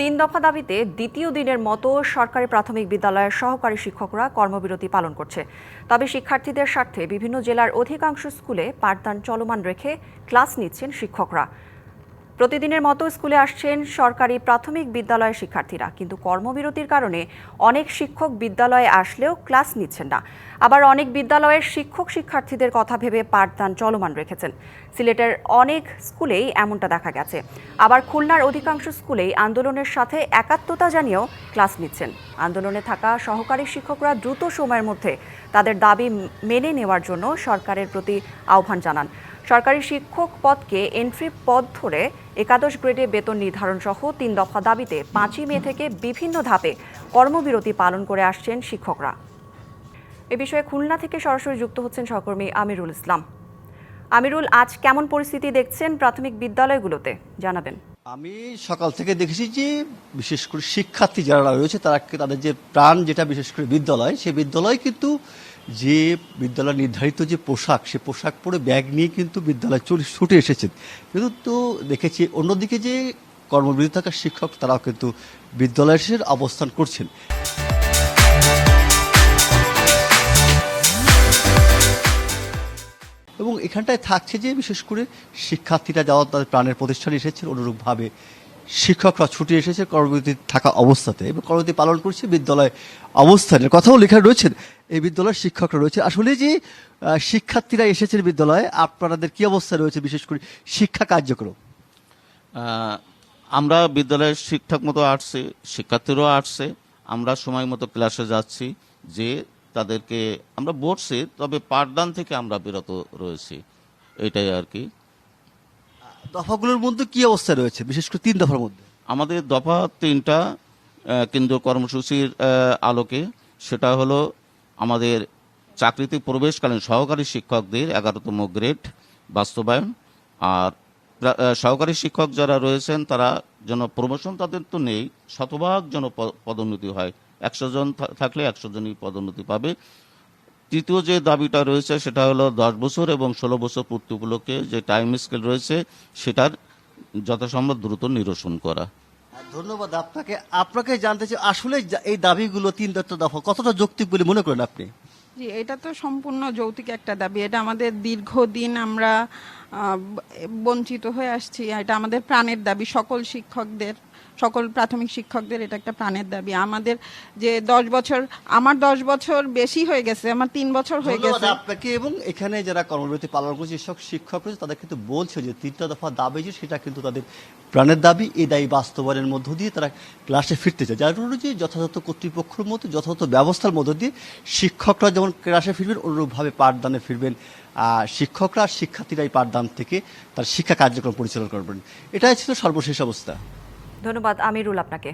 তিন দফা দাবিতে দ্বিতীয় দিনের মতো সরকারি প্রাথমিক বিদ্যালয়ের সহকারী শিক্ষকরা কর্মবিরতি পালন করছে। তবে শিক্ষার্থীদের স্বার্থে বিভিন্ন জেলার অধিকাংশ স্কুলে পাঠদান চলমান রেখে ক্লাস নিচ্ছেন শিক্ষকরা। প্রতিদিনের মতো স্কুলে আসছেন সরকারি প্রাথমিক বিদ্যালয়ের শিক্ষার্থীরা। কিন্তু কর্মবিরতির কারণে অনেক শিক্ষক বিদ্যালয়ে আসলেও ক্লাস নিচ্ছেন না। আবার অনেক বিদ্যালয়ের শিক্ষক শিক্ষার্থীদের কথা ভেবে পাঠদান চলমান রেখেছেন। সিলেটের অনেক স্কুলেই এমনটা দেখা গেছে। আবার খুলনার অধিকাংশ স্কুলেই আন্দোলনের সাথে একাত্মতা জানিয়েও ক্লাস নিচ্ছেন। আন্দোলনে থাকা সহকারী শিক্ষকরা দ্রুত সময়ের মধ্যে তাদের দাবি মেনে নেওয়ার জন্য সরকারের প্রতি আহ্বান জানান। সরকারি শিক্ষক পদকে এন্ট্রি পদ ধরে একাদশ গ্রেডে বেতন নির্ধারণ সহ তিন দফা দাবিতে পাঁচই মে থেকে বিভিন্ন ধাপে কর্মবিরতি পালন করে আসছেন শিক্ষকরা। এ বিষয়ে খুলনা থেকে সরাসরি যুক্ত হচ্ছেন সহকর্মী আমিরুল ইসলাম। আমিরুল, আজ কেমন পরিস্থিতি দেখছেন প্রাথমিক বিদ্যালয়গুলোতে? জানাবেন। আমি সকাল থেকে দেখেছি যে বিশেষ করে শিক্ষার্থী যারা রয়েছে, তারা তাদের যে প্রাণ যেটা বিশেষ করে বিদ্যালয়, সেই বিদ্যালয় কিন্তু যে বিদ্যালয় নির্ধারিত যে পোশাক, সে পোশাক পরে ব্যাগ নিয়ে কিন্তু বিদ্যালয় চলে, ছুটে এসেছেন। কিন্তু তো দেখেছি, অন্যদিকে যে কর্মবিরতি থাকা শিক্ষক, তারাও কিন্তু বিদ্যালয়ে এসে অবস্থান করছেন। এবং এখানটায় থাকছে যে, বিশেষ করে শিক্ষার্থীরা যাওয়া, তাদের প্রাণের প্রতিষ্ঠানে এসেছেন, অনুরূপভাবে শিক্ষকরা ছুটে এসেছে কর্মবিরতি থাকা অবস্থাতে এবং কর্মবিরতি পালন করছে বিদ্যালয় অবস্থানের। কথাও লেখা রয়েছেন এই বিদ্যালয়ের শিক্ষকরা রয়েছে। আসলে যে শিক্ষার্থীরা এসেছেন বিদ্যালয়ে আপনাদের কি অবস্থা রয়েছে বিশেষ করে শিক্ষা কার্যক্রম? আমরা বিদ্যালয়ে ঠিকঠাক মতো আসছে শিক্ষার্থীরাও আসছে। আমরা সময় মতো ক্লাসে যাচ্ছি যে তাদেরকে আমরা বসছি তবে পাঠদান থেকে আমরা বিরত রয়েছি। এটাই আর কি। দফাগুলোর মধ্যে কি অবস্থা রয়েছে বিশেষ করে তিন দফার মধ্যে? আমাদের দফা তিনটা কেন্দ্রীয় কর্মসূচির আলোকে। সেটা হলো আমাদের চাকরিতে প্রবেশকালীন সহকারী শিক্ষকদের এগারোতম গ্রেড বাস্তবায়ন। আর সহকারী শিক্ষক যারা রয়েছেন, তারা যেন প্রমোশন তাদের তো নেই, শতভাগ যেন পদোন্নতি হয়। একশো জন থাকলে একশো জনই পদোন্নতি পাবে। তৃতীয় যে দাবিটা রয়েছে, সেটা হলো দশ বছর এবং ষোলো বছর পূর্তি উপলক্ষে যে টাইম স্কেল রয়েছে, সেটার যথাসম্ভব দ্রুত নিরসন করা। ধন্যবাদ আপনাকে। আপনাকে জানতে চাই, আসলে এই দাবিগুলো তিন তত্ত্ব দফা, কতটা যৌক্তিক বলে মনে করেন আপনি? জি, এটা তো সম্পূর্ণ যৌক্তিক একটা দাবি। এটা আমাদের দীর্ঘদিন আমরা বঞ্চিত হয়ে আসছি এটা আমাদের প্রাণের দাবি সকল শিক্ষকদের। সকল প্রাথমিক শিক্ষকদের এটা একটা প্রাণের দাবি। আমাদের যে দশ বছর আমার দশ বছর বেশি হয়ে গেছে আমার তিন বছর হয়ে গেছে। আপনাকে। এবং এখানে যারা কর্মবিরতি পালন করছে যেসব শিক্ষক রয়েছে তাদের কিন্তু বলছে যে তিনটা দফা দাবি যে সেটা কিন্তু তাদের প্রাণের দাবি এই দায়ী বাস্তবায়নের মধ্য দিয়ে তারা ক্লাসে ফিরতে চায়। যার জন্য যে যথাযথ কর্তৃপক্ষের মতো যথাযথ ব্যবস্থার মধ্য দিয়ে শিক্ষকরা যেমন ক্লাসে ফিরবেন অনুরূপভাবে পাঠদানে ফিরবেন আর শিক্ষকরা আর শিক্ষার্থীরাই পাঠদান থেকে তার শিক্ষা কার্যক্রম পরিচালনা করবেন। এটাই ছিল সর্বশেষ অবস্থা। ধন্যবাদ আমিরুল আপনাকে।